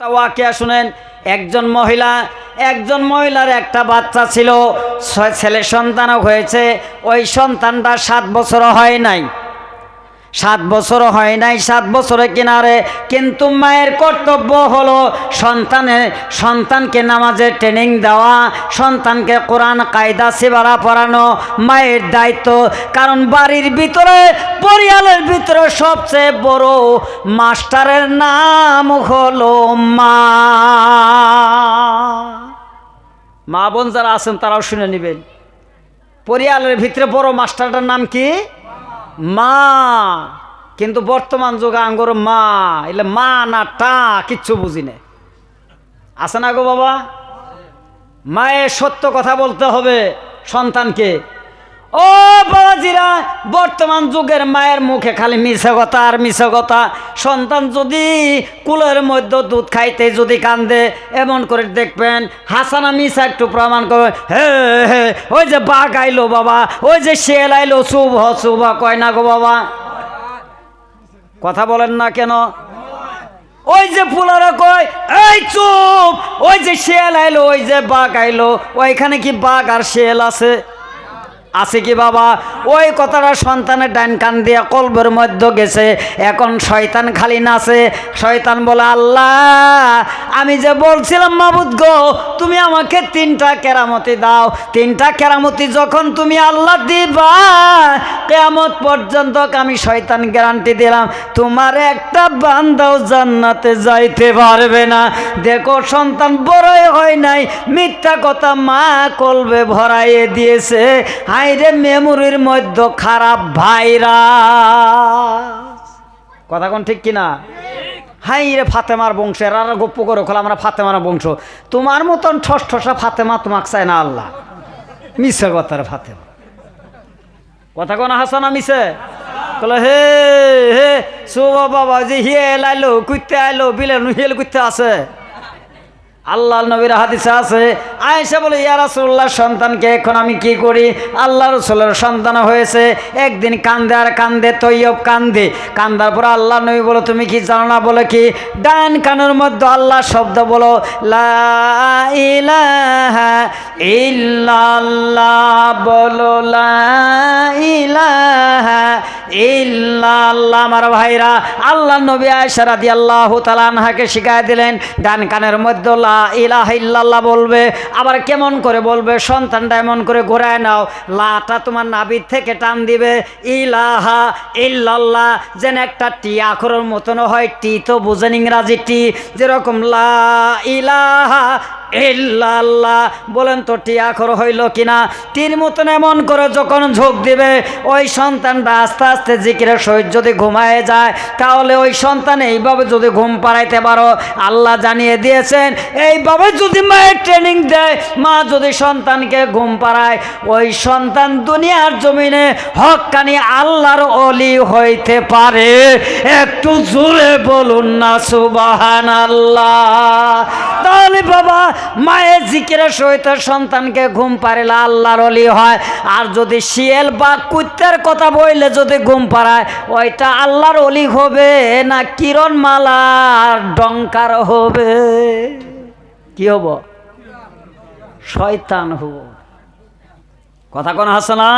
ওয়াকিয়া শুনেন, একজন মহিলা, একজন মহিলার একটা বাচ্চা ছিল ছেলে সন্তানও হয়েছে, ওই সন্তানটা সাত বছর হয় নাই। সাত বছর হয় নাই, সাত বছরের কিনারে, কিন্তু মায়ের কর্তব্য হলো সন্তানে, সন্তানকে নামাজের ট্রেনিং দেওয়া, সন্তানকে কোরআন, কায়দা, সেবারা পড়ানো মায়ের দায়িত্ব। কারণ বাড়ির ভিতরে, পরিয়ালের ভিতরে সবচেয়ে বড় মাস্টারের নাম হলো মা। মা বোন যারা আছেন, তারাও শুনে নেবেন। পরিয়ালের ভিতরে বড় মাস্টারটার নাম কি? মা, কিন্তু বর্তমান যুগে আঙ্গর মা, এলে মা না টা, কিচ্ছু বুঝি না। আছে না গো বাবা? মায়ের সত্য কথা বলতে হবে সন্তানকে। ও বাবাজিরা বর্তমান যুগের মায়ের মুখে খালি মিছে কথা আর মিছে কথা। সন্তান যদি কুলের মধ্যে দুধ খাইতে যদি কান্দে, এমন করে দেখবেন হাসানা মিশা একটু প্রমাণ করবে হে হে, ওই যে বাঘ আইলো বাবা, ওই যে শেল আইলো, শুভ শুভ, কয় না গো বাবা? কথা বলেন না কেন? ওই যে ফুলারা কয়, এই চুপ, ওই যে শিয়াল আইলো, ওই যে বাঘ আইলো, ওইখানে কি বাঘ আর শিয়াল আছে? আছে কি বাবা? ওই কথাটা সন্তানের ডাইন কান দিয়ে কলবের মধ্যে গেছে। এখন শয়তান খালি নাচে। শয়তান বলে, আল্লাহ, আমি যে বলছিলাম, মাবুদ গো, তুমি আমাকে তিনটা কেরামতি দাও। তিনটা কেরামতি যখন তুমি আল্লাহ দিবা, কেয়ামত পর্যন্ত আমি শয়তান গ্যারান্টি দিলাম। তোমার একটা বান্দাও জান্নাতে যাইতে পারবে না। দেখো, সন্তান বড়ই হয় নাই। মিথ্যা কথা মা কলবে ভরাইয়ে দিয়েছে। হাইরে মেমোরির মধ্যে খারাপ ভাইরাস। কথা কোন ঠিক কিনা? হাই রে ফাতেমার বংশের আর গপ্প করে, খোলা আমরা ফাতেমার বংশ। তোমার মতন ঠস ঠসা ফাতেমা তোমাকে চায় না আল্লাহ। মিশে কথার ফাতেমা। কথা কোন হাসানা মিশে কলে হে হে শুভ বাবা যে হিয়েল আইলো কুইতে আইলো, বিলেন, হিয়েল কুইতে আছে। আল্লাহ নবীর হাদিসে আছে, আয়েশা বলে, ইয়া রাসূলুল্লাহ, সন্তানকে এখন আমি কি করি? আল্লাহ রসুলের সন্তান হয়েছে, একদিন কান্দে আর কান্দে, তৈয়ব কান্দে। কান্দার পর আল্লাহ নবী বলো, তুমি কি জানো না? বলে কি, ডান কানের মধ্যে আল্লাহ শব্দ বলো, লা ইলাহা ইল্লাল্লাহ বলো, লা ইলাহা ইল্লাল্লাহ আমার ভাইরা। আল্লাহ নবী আয়েশা রাদিয়াল্লাহু তাআলা আনহাকে শিখায় দিলেন, ডান কানের মধ্যে লা ইলাহা ইল্লাল্লাহ বলবে, আবার কেমন করে বলবে, সন্তানটা এমন করে ঘোরায় নাও, লাটা তোমার নাবির থেকে টান দিবে, ইলাহা ইল্লাল্লাহ, যেন একটা টি আখরের মতন হয়, টি তো বুঝেন ইংরাজি টি, যেরকম লা ইলাহা ইল্লাল্লাহ, বলেন তো টি আখর হইল কিনা? তীর মতন এমন করে যখন ঝোঁক দিবে, ওই সন্তানটা আস্তে আস্তে জিকিরের সহিত যদি ঘুমায় যায়, তাহলে ওই সন্তান এইভাবে যদি ঘুম পাড়াইতে পারো। আল্লাহ জানিয়ে দিয়েছেন, এইভাবে যদি মায়ের ট্রেনিং দেয়, মা যদি সন্তানকে ঘুম পাড়ায়, ওই সন্তান দুনিয়ার জমিনে হকানি আল্লাহর অলি হইতে পারে। একটু জোরে বলুন না সুবাহান আল্লাহ তাহলে বাবা, মায়ের জিকিরের সহিত সন্তানকে ঘুম পারিলে আল্লাহর অলি হয়। আর যদি শিয়েল বা কুত্তার কথা বইলে যদি ঘুম পাড়ায় ওইটা আল্লাহর অলি হবে না কিরণ মালার ডঙ্কার হবে। কি হব? শয়তান হব। কথা কোন হাসে না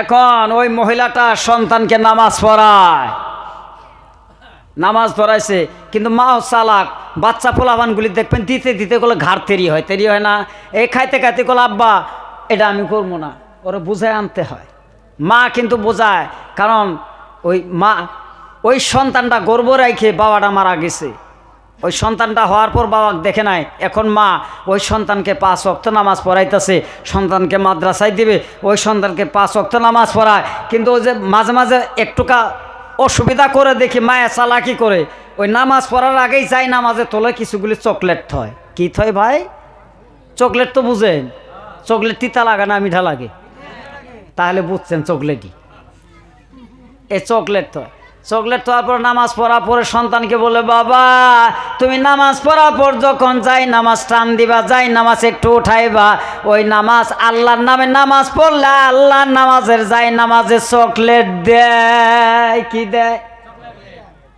এখন ওই মহিলাটা সন্তানকে নামাজ পড়ায়। নামাজ পড়াইছে, কিন্তু মাও চালাক বাচ্চা পোলাবানগুলি দেখবেন দিতে দিতে গেলে ঘাড় তেরি হয় তেরি হয় না। এই খাইতে খাইতে গেলে আব্বা, এটা আমি করব না। ওরা বুঝায় আনতে হয়। মা কিন্তু বোঝায় কারণ ওই মা, ওই সন্তানটা গর্ব রাখে বাবাটা মারা গেছে। ওই সন্তানটা হওয়ার পর বাবা দেখে নাই, এখন মা ওই সন্তানকে পাঁচ অক্ত নামাজ পড়াইতেছে, সন্তানকে মাদ্রাসায় দিবে, ওই সন্তানকে পাঁচ অক্ত নামাজ পড়ায়। কিন্তু ওই যে মাঝে মাঝে একটুকা অসুবিধা করে দেখি মায়া চালাকি করে। ওই নামাজ পড়ার আগেই যাই নামাজে তোলে কিছুগুলি চকলেট থয়। কি থয় ভাই? চকলেট তো বুঝেন, চকলেট তিতা লাগে না, মিঠা লাগে। তাহলে বুঝছেন চকলেটই। এ চকলেট তো চকলেট তোয়ার পর নামাজ পড়া পরে সন্তানকে বলে, বাবা, তুমি নামাজ পড়া পর যখন যাই নামাজ টান দিবা, যাই নামাজ একটু উঠাইবা, ওই নামাজ আল্লাহর নামে নামাজ পড়লে আল্লাহর নামাজের যাই নামাজের চকলেট দেয়, কি দেয়?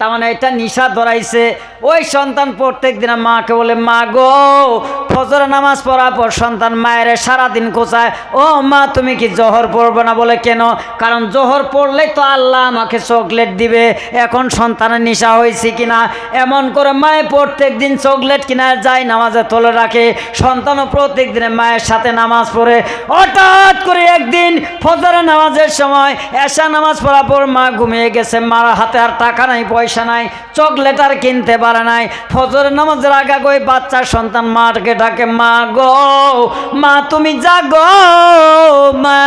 তার মানে এটা নিশা ধরাইছে ওই সন্তান প্রত্যেক দিন মাকে বলে, মা গো ফজর নামাজ পড়ার পর সন্তান মায়ের সারাদিন কোচায় ও মা, তুমি কি জহর পড়বে না? বলে, কেন? কারণ জহর পড়লে তো আল্লাহ আমাকে চকলেট দিবে। এখন সন্তানের নিশা হয়েছে কিনা? এমন করে মায়ে প্রত্যেক দিন চকলেট কিনা যায়, নামাজে তোলে রাখে। সন্তানও প্রত্যেক দিনে মায়ের সাথে নামাজ পড়ে। হঠাৎ করে একদিন ফজরের নামাজের সময় এসা নামাজ পড়ার পর মা ঘুমিয়ে গেছে। মার হাতে আর টাকা নাই, পয়সা নাই চকলেট আর কিনতে পারে নাই। ফজরের নামাজের আগা গই বাচ্চার সন্তান মাকে ডাকে, মা গো, মা তুমি জাগো, মা।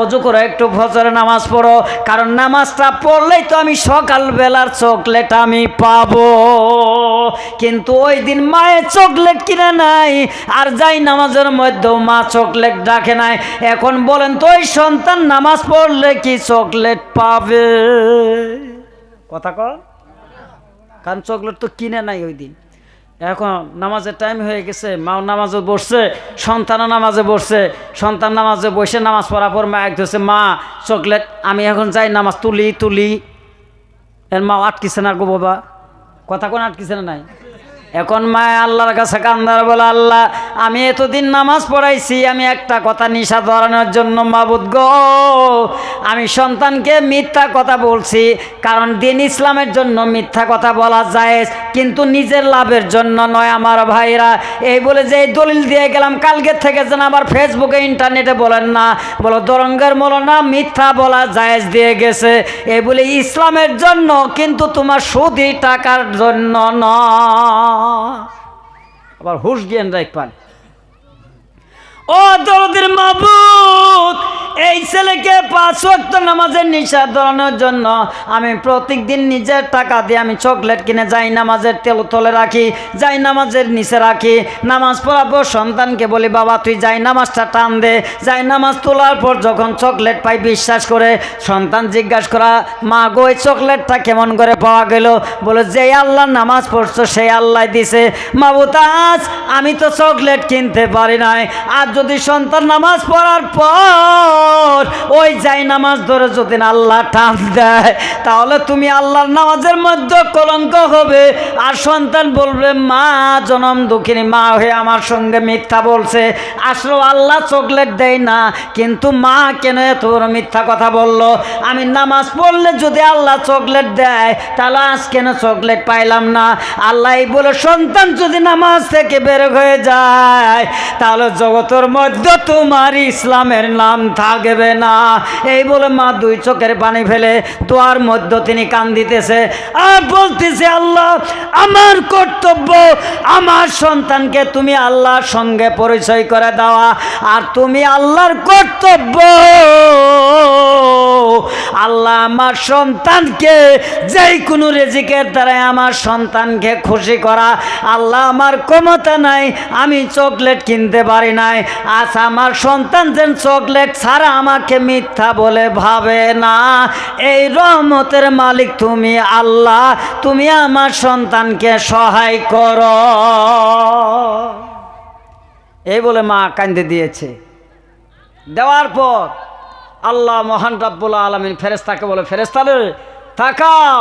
অজু করে একটু ফজরের নামাজ পড়ো, কারণ নামাজটা পড়লেই তো আমি সকালবেলার চকলেট আমি পাবো। কিন্তু ওই দিন মায়ের চকলেট কিনে নাই, আর যাই নামাজের মধ্যেও মা চকলেট ডাকে নাই। এখন বলেন তো, ওই সন্তান নামাজ পড়লে কি চকলেট পাবে? কথা কর। কারণ চকলেট তো কিনে নাই ওই দিন। এখন নামাজের টাইম হয়ে গেছে, মাও নামাজে বসছে, সন্তানও নামাজে বসছে, সন্তান নামাজে বসে নামাজ পড়ার পর মা এক ধরছে মা, চকলেট, আমি এখন যাই নামাজ তুলি তুলি। এর মা আটকিছে না গো বাবা। কথা কোন আটকিছে না নাই? এখন মা আল্লাহর কাছে কান্দার বলে, আল্লাহ, আমি এতদিন নামাজ পড়াইছি, আমি একটা কথা নিশা ধরানোর জন্য মাবুদ গো। আমি সন্তানকে মিথ্যা কথা বলছি, কারণ দিন ইসলামের জন্য মিথ্যা কথা বলা যায় কিন্তু নিজের লাভের জন্য নয় আমার ভাইরা। এই বলে যে দলিল দিয়ে গেলাম, কালকে থেকে যেন আবার ফেসবুকে, ইন্টারনেটে বলেন না, বলো দরঙ্গের মলো না মিথ্যা বলা জায়েজ দিয়ে গেছে। এই বলে ইসলামের জন্য কিন্তু তোমার সুদি টাকার জন্য নয়। আবার হুশ জ্ঞান রাখবেন ও দরদের মাবুদ, এই ছেলেকে পাঁচ ওয়াক্ত নামাজের নিশা ধরানোর জন্য আমি প্রত্যেকদিন নিজের টাকা দিয়ে আমি চকলেট কিনে যাই নামাজের তেল তলে রাখি, যাই নামাজের নিচে রাখি। নামাজ পড়ার পর সন্তানকে বলি, বাবা, তুই যাই নামাজটা টান দে। যাই নামাজ তোলার পর যখন চকলেট পাই, বিশ্বাস করে সন্তান জিজ্ঞাসা করা, মা গো চকলেটটা কেমন করে পাওয়া গেল? বলে, যে আল্লাহ নামাজ পড়ছো সেই আল্লাহ দিছে। মাবুত আজ আমি তো চকলেট কিনতে পারি নাই। আর যদি সন্তান নামাজ পড়ার পর ওই যাই নামাজ ধরে যদি আল্লাহ টান দেয়, তাহলে তুমি আল্লাহর নামাজের মধ্যে কলঙ্ক হবে। আর সন্তান বলবে, মা, জনম দুঃখিনী, মা হয়ে আমার সঙ্গে মিথ্যা বলছে। আসলে আল্লাহ চকলেট দেয় না, কিন্তু মা কেন এত বড় মিথ্যা কথা বলল? আমি নামাজ পড়লে যদি আল্লাহ চকলেট দেয়, তাহলে আজ কেন চকলেট পাইলাম না? আল্লাহ বলে, সন্তান যদি নামাজ থেকে বের হয়ে যায়, তাহলে জগতের মধ্যে তোমার ইসলামের নাম থাকবে না। এই বলে মা দুই চোখের পানি ফেলে তোয়ার মধ্যে তিনি কান দিতেছে আর বলতেছে আল্লাহ, আমার কর্তব্য, আমার সন্তানকে তুমি আল্লাহর সঙ্গে পরিচয় করে দেওয়া আর তুমি আল্লাহর কর্তব্য। আল্লাহ আমার সন্তানকে যেই কোনো রেজিকের দ্বারাই আমার সন্তানকে খুশি করা। আল্লাহ আমার ক্ষমতা নাই, আমি চকলেট কিনতে পারি নাই। আজ আমার সন্তান যেন চকলেট ছাড়া আমাকে মিথ্যা বলে ভাবে না। এই রহমতের মালিক তুমি আল্লাহ, তুমি আমার সন্তানকে সহায় করো। এই বলে মা কান্দে দিয়েছে। দেওয়ার পর আল্লাহ মহান রাব্বুল আলমিন ফেরেস্তাকে বলে ফেরেস্তালে তাকাও,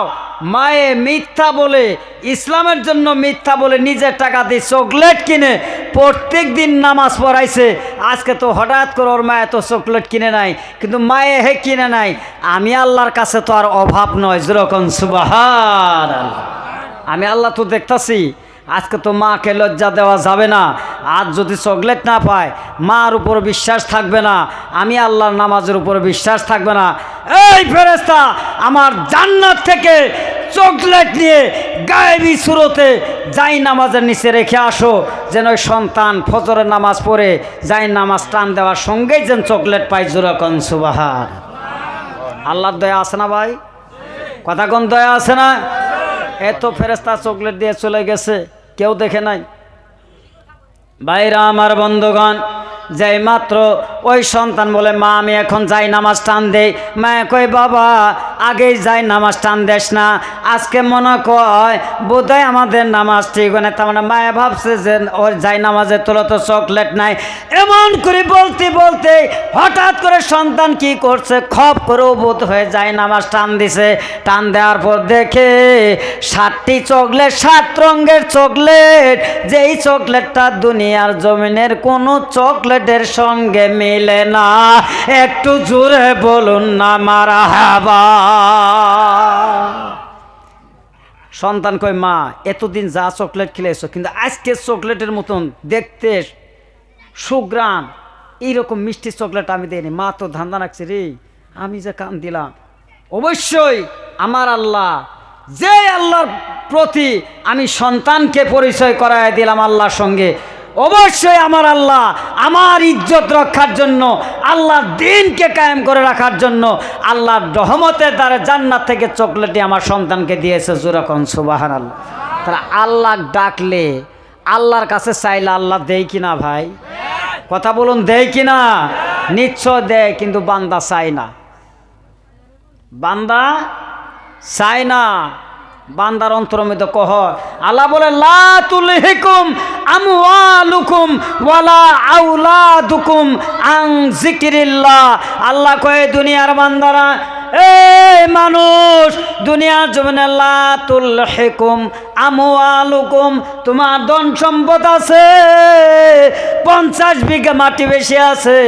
মায়ে মিথ্যা বলে, ইসলামের জন্য মিথ্যা বলে নিজের টাকা দিয়ে চকলেট কিনে প্রত্যেক দিন নামাজ পড়াইছে। আজকে তো হঠাৎ করে ওর মায়ে তো চকলেট কিনে নাই, কিন্তু মায়ে হে কিনে নাই। আমি আল্লাহর কাছে তো আর অভাব নয়, যেরকম সুবাহার আমি আল্লাহ তো দেখতাছি আজকে তো মাকে লজ্জা দেওয়া যাবে না। আজ যদি চকলেট না পায়, মার উপর বিশ্বাস থাকবে না। আমি আল্লাহর নামাজের উপর বিশ্বাস থাকবে না। এই ফেরেস্তা আমার জান্নাত থেকে চকলেট নিয়ে গায়েবি সুরতে যাই নামাজের নিচে রেখে আসো। যেন ওই সন্তান ফজরের নামাজ পড়ে, যাই নামাজ টান দেওয়ার সঙ্গেই যেন চকলেট পাই জোরকন সুবাহার আল্লাহর দয়া আছে না ভাই? কথা কোন দয়া আছে না? এত ফেরেস্তা চকলেট দিয়ে চলে গেছে কেউ দেখে নাই। বাইরা আমার বন্ধুগণ যাই মাত্র ওই সন্তান বলে, মা, আমি এখন যাই নামাজ টান দেই। মা কই বাবা, আগেই যাই নামাজ টান দেশ না। আজকে মনে কয়, বোধহয় আমাদের নামাজ ঠিক হয় না তার মানে ভাবছে যে, ওর যাই নামাজের তোলা তো চকলেট নাই। এমন করে বলতে বলতে হঠাৎ করে সন্তান কি করছে? খপ করেও বোধ হয়ে যায়, নামাজ টান দিছে। টান দেওয়ার পর দেখে সাতটি চকলেট, সাত রঙের চকলেট। যেই চকলেটটা দুনিয়ার জমিনের কোনো চকলেটের সঙ্গে মিলে না। একটু জোরে বলুন না মারা হাবা। সন্তান কয়, মা, এতদিন যা চকলেট খেলেছো, কিন্তু আজকে চকলেটের মতন দেখতে সুগ্রাম এইরকম মিষ্টি চকলেট আমি দিইনি। মা তো ধান্দা রাখছে রে, আমি যে কান দিলাম। অবশ্যই আমার আল্লাহ, যে আল্লাহর প্রতি আমি সন্তানকে পরিচয় করায় দিলাম আল্লাহর সঙ্গে। অবশ্যই আমার আল্লাহ আমার ইজ্জত রক্ষার জন্য, আল্লাহর দিনকে কায়েম করে রাখার জন্য আল্লাহর রহমতের দ্বারা জান্নাত থেকে চকলেটটি আমার সন্তানকে দিয়েছে জুরাকন সুবাহান আল্লাহ তারা আল্লাহ ডাকলে আল্লাহর কাছে চাইলে আল্লাহ দেয় কিনা ভাই? কথা বলুন, দেয় কিনা নিশ্চয় দেয়, কিন্তু বান্দা চায় না। বান্দা চায় না। বান্দার অন্তর মধ্যে কহ আল্লাহ বলে, লা তুলহিকুম আমওয়ালুকুম ওয়ালা আউলাদুকুম আন যিকরিল্লাহ। আল্লাহ কয়, দুনিয়ার বান্দারা এই মানুষ, দুনিয়ার জমিনে লা তুলহিকুম আমওয়ালুকুম, তোমার ধন সম্পদ আছে, পঞ্চাশ বিঘা মাটি বেশি আছে,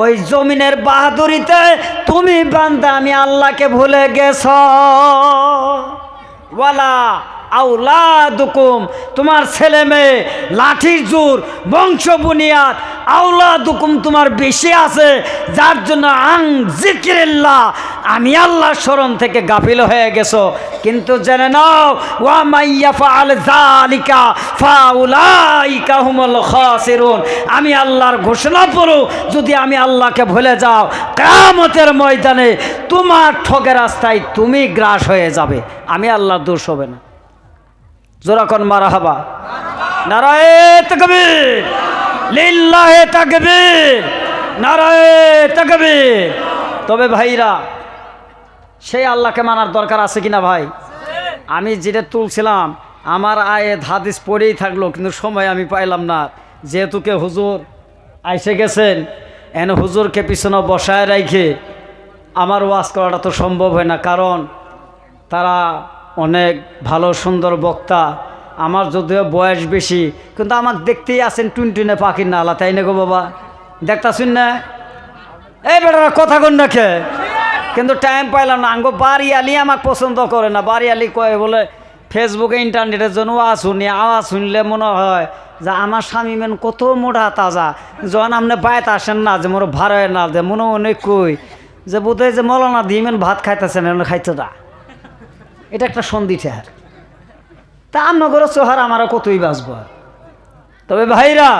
ওই জমিনের বাহাদুরিতে তুমি বান্দা, আমি আল্লাহকে ভুলে গেছ। ওয়ালা আউলাদুকুম তোমার ছেলে মেয়ে, লাঠির জোর, বংশ বুনিয়াদ আউলাদুকুম তোমার বেশি আছে, যার জন্য আং জিকিরিল্লাহ, আমি আল্লাহর স্মরণ থেকে গাফিল হয়ে গেছো। কিন্তু জেনে নাও, ওয়া মাইয়া ফাল জালিকা ফাউলাইকা হুমুল খাসিরুন। আমি আল্লাহর ঘোষণা পড়ো, যদি আমি আল্লাহকে ভুলে যাও, কিয়ামতের ময়দানে তোমার ঠগের রাস্তায় তুমি গ্রাস হয়ে যাবে। আমি আল্লাহর দোষ হবে না। জোরাকন মারা হাবা নারায়ে তকবীর। লিল্লাহে তকবীর। নারায়ে তকবীর। তবে ভাইরা, সেই আল্লাহকে মানার দরকার আছে কিনা ভাই? আমি যেটা তুলছিলাম, আমার আয়ে হাদিস পড়েই থাকল, কিন্তু সময় আমি পাইলাম না। যেহেতু কে হুজুর আইসে গেছেন, এন হুজুরকে পিছনে বসায় রাখে আমার ওয়াজ করাটা তো সম্ভব হয় না, কারণ তারা অনেক ভালো, সুন্দর বক্তা। আমার যদিও বয়স বেশি, কিন্তু আমাকে দেখতেই আছেন টুনটুনে পাখির নালা, তাই না গো বাবা? দেখতাছুন না? এই বেটারা কথা কন রাখে কিন্তু টাইম পাইলাম না। আঙ্গো বাড়ি আলি আমাকে পছন্দ করে না। বাড়ি আলি কয়ে বলে ফেসবুকে ইন্টারনেটের জন্য আওয়াজ শুনি, আওয়াজ শুনলে মনে হয় যে আমার স্বামী মেন কত মোটা, তাজা। যখন আপনি বাইত আসেন না, যে মোর ভাড়ায় না, যে মনে মনে কই যে বোধহয় যে মলানা দিমেন ভাত খাইতেছেন খাইতে না। এটা একটা সন্ধি ঠেহার তা নগর সোহার আমারও কতই বাঁচব তবে ভাইরা,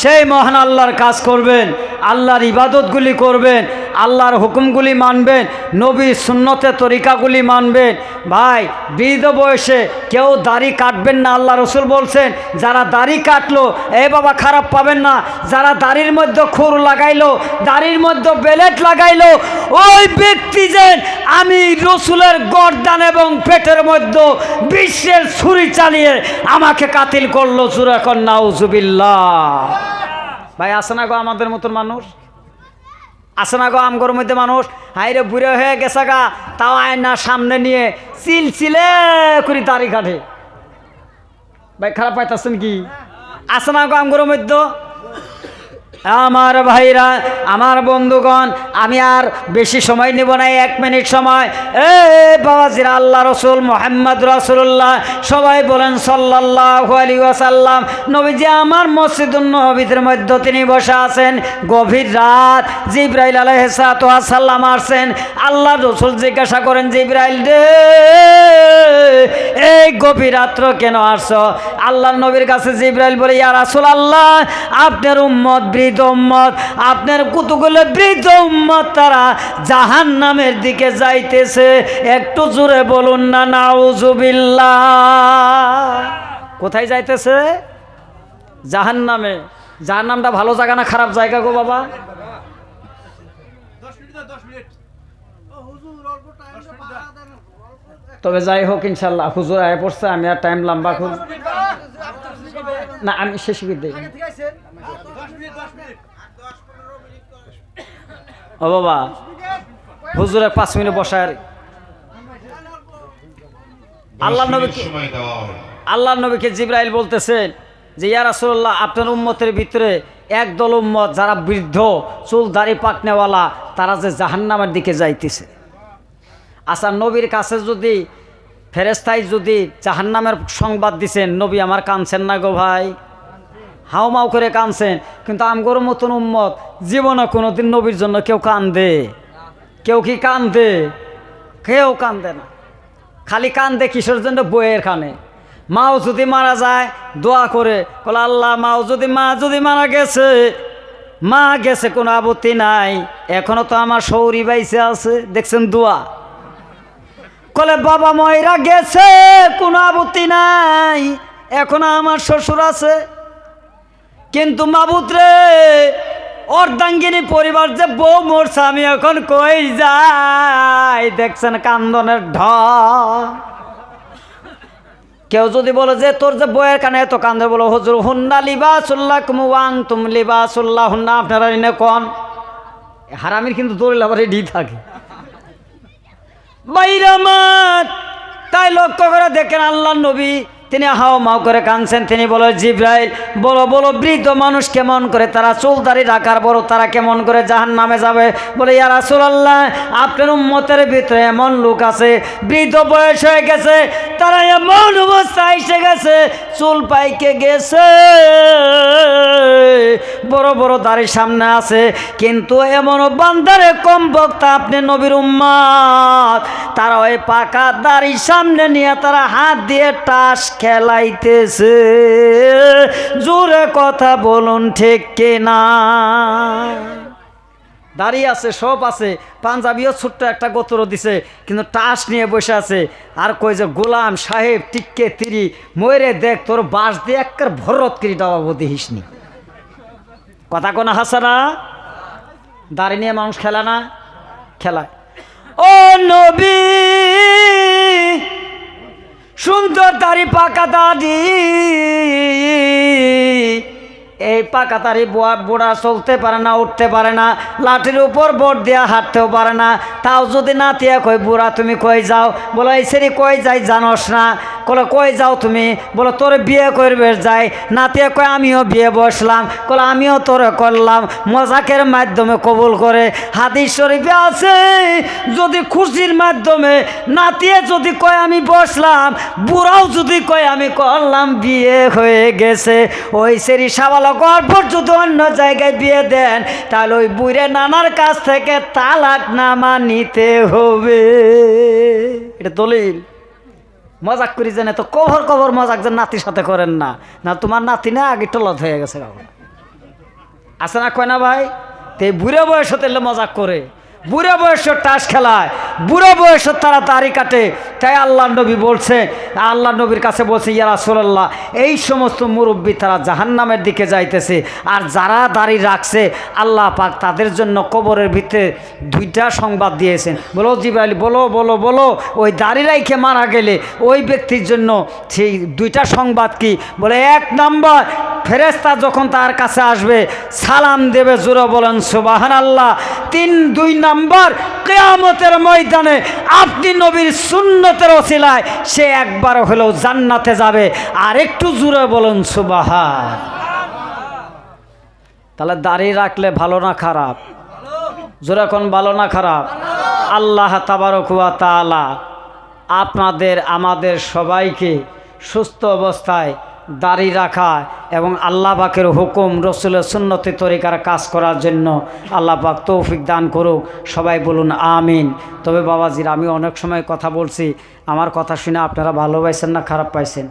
সেই মহান আল্লাহর কাজ করবেন। আল্লাহর ইবাদতগুলি করবেন, আল্লাহর হুকুমগুলি মানবেন নবী সুন্নতের তরিকাগুলি মানবেন। ভাই, বৃদ্ধ বয়সে কেউ দাড়ি কাটবেন না, আল্লাহ রসুল বলছেন, যারা দাড়ি কাটলো, এ বাবা খারাপ পাবেন না। যারা দাড়ির মধ্যে খুর লাগাইলো, দাড়ির মধ্যে বেলেট লাগাইলো, ওই ব্যক্তি যে আমি রসুলের গরদান এবং পেটের মধ্যে বিশ্বের ছুরি চালিয়ে আমাকে কাতিল করল সুরাকর নাউজুবিল্লাহ ভাই আসে না গো আমাদের মতন মানুষ? আসে না গো আমগর মধ্যে মানুষ? হাইরে বুড়ে হয়ে গেছে গা, তাও আয়না সামনে নিয়ে চিল চিলে করি তারি কাটে ভাই, খারাপ পাইতেছেন কি? আসে না গো আমগর মধ্যে? আমার ভাইরা, আমার বন্ধুগণ, আমি আর বেশি সময় নেব না, এক মিনিট সময়। এ বাবাজির আল্লাহ রসুল, মোহাম্মদ রসুল্লাহ সবাই বলেন সাল্লাহ আলী ওয়াসাল্লাম, নবীজি আমার মসজিদুল নবীদের মধ্যে তিনি বসে আছেন। গভীর রাত, জিব্রাইল আলহাসাল্লাম আসছেন। আল্লাহ রসুল জিজ্ঞাসা করেন, জিব্রাইল রে এই গভীর রাত্র কেন আসছ? আল্লাহ নবীর কাছে জিব্রাইল বলে, ইয়া রাসুল আল্লাহ আপনার উম্মত, বৃদ্ধ উম্মত, আপনার কুতুগুলো বৃদ্ধ উম্মত, তারা জাহান নামের দিকে যাইতেছে। একটু জোরে বলুন না, নাউজুবিল্লাহ। কোথায় যাইতেছে? জাহান নামে জাহান নামটা ভালো জায়গা না খারাপ জায়গা গো বাবা দশ মিনিট দাও, দশ মিনিট ও হুজুর অল্প টাইম তবে যাই হোক ইনশাল্লাহ হুজুর আয় পড়ছে আমি আর টাইম লম্বা খুব না আমি শেষ দিই ও বাবা হুজুরে পাঁচ মিনিট বসায় আল্লাহ নবীকে সময় দেওয়া হবে আল্লাহ নবীকে জিব্রাইল বলতেছেন যে ইয়া রাসূলুল্লাহ আপনার উম্মতের ভিতরে একদল উম্মত যারা বৃদ্ধ চুল দাড়ি পাকনেওয়ালা তারা যে জাহান্নামের দিকে যাইতেছে। আচ্ছা নবীর কাছে যদি ফেরেস্তাই যদি জাহান্নামের সংবাদ দিছেন, নবী আমার কানছেন না গো ভাই? হাও মাও করে কানছেন কিন্তু আমগোর মতন উম্মত, জীবনে কোনোদিন নবীর জন্য কেউ কান্দে। কেউ কি কান্দে? কেউ কান্দে না। খালি কান্দে কিশোর জন্য? বইয়ের খানে। মাও যদি মারা যায়, দোয়া করে বলে আল্লাহ, মাও যদি, মা যদি মারা গেছে, মা গেছে কোনো আপত্তি নাই। এখনও তো আমার সৌরি বাইসে আছে, দেখছেন দোয়া। কলে বাবা ময়রা গেছে, কোনো আপত্তি নাই। এখন আমার শ্বশুর আছে। কিন্তু মাবুত রে, অর্ধাঙ্গিনী পরিবার যে বউ মরছে, আমি এখন কই যাই? দেখছেন কান্দনের ঢ কেউ যদি বলে যে, তোর যে বইয়ের কানে এত কান্দে? বলো, হজুর, হুন্না লিবাসুল্লাহ কুমুয়াং তুম লিবাসুল্লাহ হুন্না। আপনারা এনে কন। হারামির কিন্তু দৌড়লে আবার রেডি থাকে। বাইরামাত তাই লক্ষ্য করে দেখেন আল্লাহ নবী তিনি হাও মাও করে কাঁদছেন। তিনি বলো, জিব্রাইল, বলো বলো, বৃদ্ধ মানুষ কেমন করে? তারা চুলদারি রাখার বড়, তারা কেমন করে জাহান নামে যাবে? বলে, ইয়া রাসূলুল্লাহ, আপনার উম্মতের ভিতরে এমন লোক আছে, বৃদ্ধ বয়স হয়ে গেছে, তারা এমন অবস্থা এসে গেছে, চুল পাইকে গেছে, বড় বড় দাড়ির সামনে আছে, কিন্তু এমন বান্দারে কম বক্তা আপনি নবীর উম্মাদ। তারা ওই পাকা দাড়ির সামনে নিয়ে তারা হাত দিয়ে টাস খেলাইতেছে। জোরে কথা বলুন ঠিক কিনা? দাড়ি আছে, সব আছে। পাঞ্জাবিও ছোট্ট একটা গোতর দিছে, কিন্তু টাস নিয়ে বসে আছে। আর কই যে, গোলাম সাহেব, টিক্কে তিরি ময়রে দেখ, তোর বাস দিয়ে একবার ভরত করি ডাবাবো দেখিসনি কথা কোনো হাসানা? দাড়ি নিয়ে মানুষ খেলা না? খেলায়। ও নবী! সুন্দর দাড়ি পাকা দাড়ি। এই পাকা তারি বুড়া চলতে পারে না, উঠতে পারে না, লাঠির উপর বোট দিয়া হাঁটতেও পারে না। তাও যদি না তিয়া কই বুড়া, তুমি কই যাও? বলো, এই সেরি কই যাই জানোস না? কলে, কই যাও তুমি? বলো, তোর বিয়ে করবে যাই। নাতিয়া কয়, আমিও বিয়ে বসলাম। কলে, আমিও তোরে করলাম। মজাকের মাধ্যমে কবুল করে হাদিস শরীফে আছে, যদি খুশির মাধ্যমে নাতিয়ে যদি কয়, আমি বসলাম। বুড়াও যদি কয়, আমি করলাম। বিয়ে হয়ে গেছে। ওই সেরি সাবালক অর্পর যদি অন্য জায়গায় বিয়ে দেন, তাহলে ওই বুড়ে নানার কাছ থেকে তালাক নামা নিতে হবে। এটা দলিল। মজাক করি জানে তো কভর কভর মজাক যে নাতির সাথে করেন না। না, তোমার নাতি না, আগে টলত হয়ে গেছে বাবা আছে না কয় না ভাই? তে বুড়ে বয়স হতে মজাক করে। বুড়ে বয়সের টাস খেলায়। বুড়ো বয়সের তারা দাড়ি কাটে। তাই আল্লাহ নবী বলছে, আল্লাহ নবীর কাছে বলছে ইয়ারা সোল্লাহ এই সমস্ত মুরব্বী তারা জাহান্নামের দিকে যাইতেছে। আর যারা দাড়ি রাখছে, আল্লাহ পাক তাদের জন্য কবরের ভিতরে দুইটা সংবাদ দিয়েছেন। বলো জিব্রাইল, বলো বলো বলো, ওই দাড়ি রাইখে মারা গেলে ওই ব্যক্তির জন্য সেই দুইটা সংবাদ কি? বলে, এক নম্বর ফেরেস্তা যখন তার কাছে আসবে, সালাম দেবে জোরে বলেন সুবাহান আল্লাহ তিন, দুই নম্বর, কেয়ামতের ময়দানে আপনি নবীর সুন্নতের ওসিলায়, সে একবার হলেও জান্নাতে যাবে। আর একটু জোরে বলুন, সুবাহান। তাহলে দাড়ি রাখলে ভালো না খারাপ? জোরে কোন ভালো না খারাপ? আল্লাহ তাবারকুয়া তালা আপনাদের, আমাদের সবাইকে সুস্থ অবস্থায় দাড়ি রাখা এবং আল্লাহ পাকের হুকুম, রসুলের সুন্নতি তরিকার কাজ করার জন্য আল্লাহ পাক তৌফিক দান করুক। সবাই বলুন আমিন। তবে বাবাজির, আমি অনেক সময় কথা বলছি, আমার কথা শুনে আপনারা ভালো পাইছেন না খারাপ পাইছেন?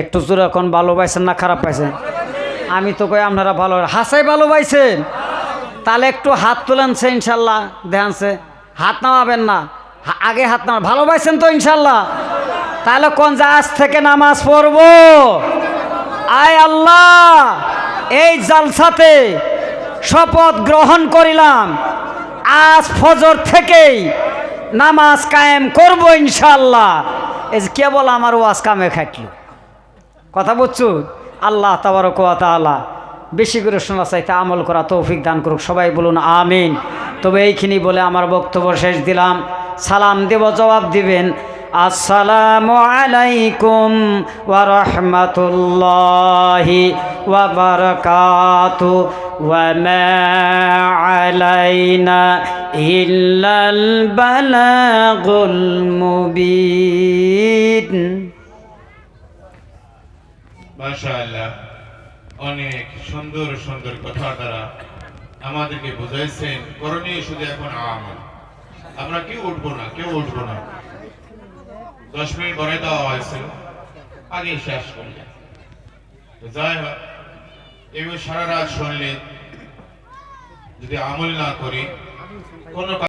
একটু জোরে এখন, ভালো পাইছেন না খারাপ পাইছেন? আমি তো কই আপনারা ভালো, হাসাই ভালো পাইছেন? তাহলে একটু হাত তুলেনছে ইনশাল্লাহ দেখানছে হাত নামাবেন না, আগে হাত নামা ভালো পাইছেন তো ইনশাল্লাহ? তাহলে কোন আজ থেকে নামাজ পড়ব? আয় আল্লাহ, এই জালসাতে শপথ গ্রহণ করিলাম। আজ ফজর থেকেই নামাজ কায়েম করব ইনশাল্লাহ এই কেবল আমার ওয়াজ কামে খাটলো। কথা বুঝছ? আল্লাহ তাবারক তাআলা বেশি করে শোনা চাইতে আমল করা তৌফিক দান করুক, সবাই বলুন আমিন। তবে এইখিনি বলে আমার বক্তব্য শেষ দিলাম। সালাম দেব, জবাব দিবেন। আসসালামু আলাইকুম ওয়া রাহমাতুল্লাহি ওয়া বারাকাতু ওয়া মা আলাইনা ইল্লাল বালাগুল মুবিন। মাশাআল্লাহ, অনেক সুন্দর সুন্দর কথা দ্বারা আমাদেরকে বুঝাইছেন। করণীয় শুধু এখন আমরা কেউ উঠবো না, কেউ উঠবো না। দশ মিনিট পরে দেওয়া হয়েছিল আগে শেষ করলে যাই হোক এগুলো সারা রাত শুনলে যদি আমল না করি, কোনো